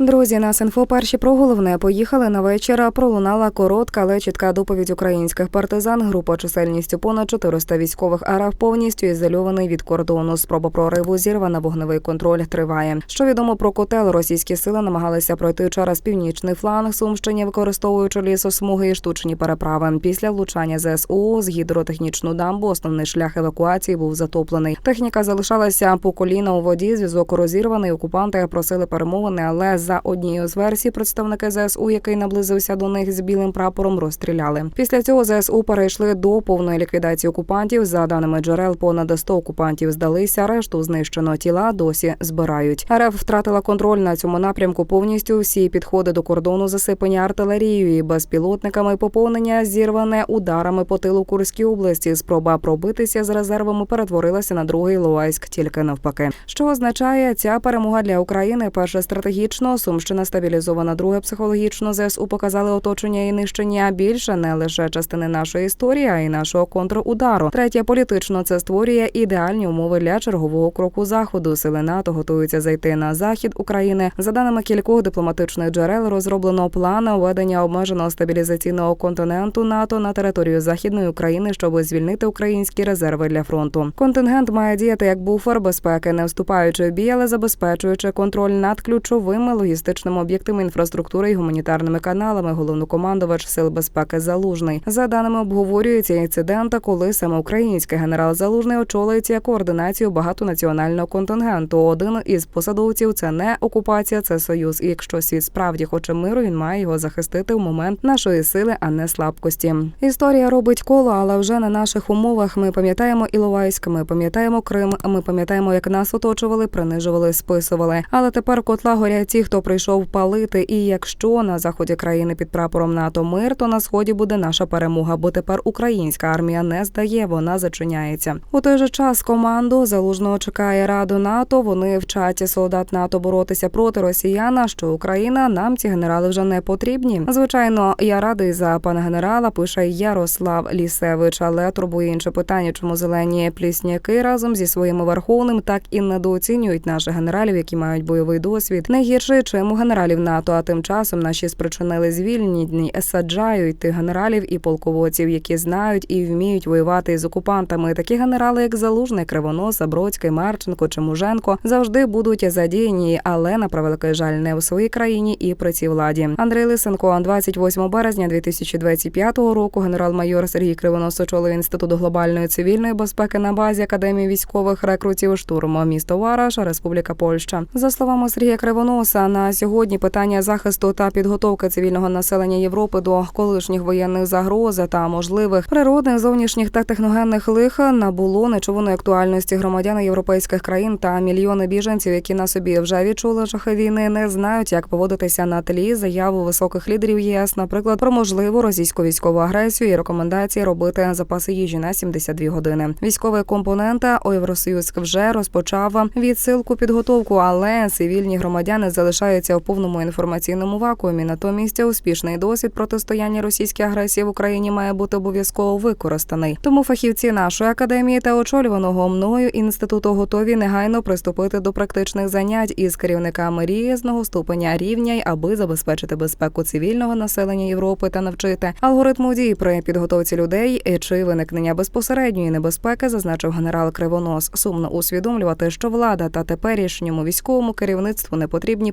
Друзі, нас інфо перші про головне поїхали на вечір. Пролунала коротка, але чітка доповідь українських партизан. Група чисельністю понад 400 військових арав повністю ізольований від кордону. Спроба прориву зірвана. Вогневий контроль триває. Що відомо про котел, російські сили намагалися пройти через північний фланг Сумщині, використовуючи лісосмуги і штучні переправи. Після влучання ЗСУ з гідротехнічну дамбу основний шлях евакуації був затоплений. Техніка залишалася по коліна у воді. Зв'язок розірваний. Окупанти просили перемовини, але за однією з версій представники ЗСУ, який наблизився до них з білим прапором, розстріляли. Після цього ЗСУ перейшли до повної ліквідації окупантів. За даними джерел, понад 100 окупантів здалися. Решту знищено тіла досі збирають. РФ втратила контроль на цьому напрямку. Повністю всі підходи до кордону засипані артилерією і безпілотниками. Поповнення зірване ударами по тилу Курській області. Спроба пробитися з резервами перетворилася на другий Луайськ, тільки навпаки. Що означає ця перемога для України? Перше стратегічно Сумщина стабілізована. Друге психологічно ЗСУ показали оточення і нищення більше не лише частини нашої історії, а й нашого контрудару. Третє політично це створює ідеальні умови для чергового кроку заходу. Сили НАТО готуються зайти на захід України. За даними кількох дипломатичних джерел, розроблено план введення обмеженого стабілізаційного континенту НАТО на територію західної України, щоб звільнити українські резерви для фронту. Контингент має діяти як буфер безпеки, не вступаючи в бій, але забезпечуючи контроль над ключовими логістичними об'єктами інфраструктури і гуманітарними каналами. Головнокомандувач сил безпеки Залужний. За даними обговорюється інцидент, коли саме український генерал Залужний очолить координацію багатонаціонального контингенту. Один із посадовців це не окупація, це союз. І якщо світ справді хоче миру, він має його захистити в момент нашої сили, а не слабкості. Історія робить коло, але вже на наших умовах. Ми пам'ятаємо Іловайськ, ми пам'ятаємо Крим. Ми пам'ятаємо, як нас оточували, принижували, списували. Але тепер котла горять ті, хто прийшов палити. І якщо на заході країни під прапором НАТО мир, то на сході буде наша перемога. Бо тепер українська армія не здає, вона зачиняється. У той же час команду залужного чекає раду НАТО. Вони вчать солдат НАТО боротися проти росіяна. Що Україна нам ці генерали вже не потрібні. Звичайно, я радий за пана генерала. Пише Ярослав Лісевич, але турбує інше питання, чому зелені плісняки разом зі своїми верховним так і недооцінюють наших генералів, які мають бойовий досвід. Не гірше, чим генералів НАТО. А тим часом наші спричинили звільнені саджають тих генералів і полководців, які знають і вміють воювати з окупантами. Такі генерали, як Залужний, Кривонос, Бродський, Марченко чи Муженко, завжди будуть задіяні, але на превеликий жаль не у своїй країні і при цій владі. Андрій Лисенко, 28 березня 2025 року. Генерал-майор Сергій Кривонос очолив інститут глобальної цивільної безпеки на базі академії військових рекрутів штурму місто Вараш, Республіка Польща. За словами Сергія Кривоноса, на сьогодні питання захисту та підготовки цивільного населення Європи до колишніх воєнних загроз та можливих природних зовнішніх та техногенних лих набуло нечуваної актуальності громадян європейських країн та мільйони біженців, які на собі вже відчули жахи війни, не знають, як поводитися на тлі заяву високих лідерів ЄС, наприклад, про можливу російську військову агресію і рекомендації робити запаси їжі на 72 години. Військовий компонент Євросоюз вже розпочав відсилку підготовку, але цивільні громадяни залишаються у повному інформаційному вакуумі. Натомість успішний досвід протистояння російській агресії в Україні має бути обов'язково використаний. Тому фахівці нашої академії та очолюваного мною інституту готові негайно приступити до практичних занять із керівниками різного ступеня рівня, аби забезпечити безпеку цивільного населення Європи та навчити алгоритму дій при підготовці людей чи виникнення безпосередньої небезпеки, зазначив генерал Кривонос. Сумно усвідомлювати, що влада та теперішньому військовому керівництву не потрібні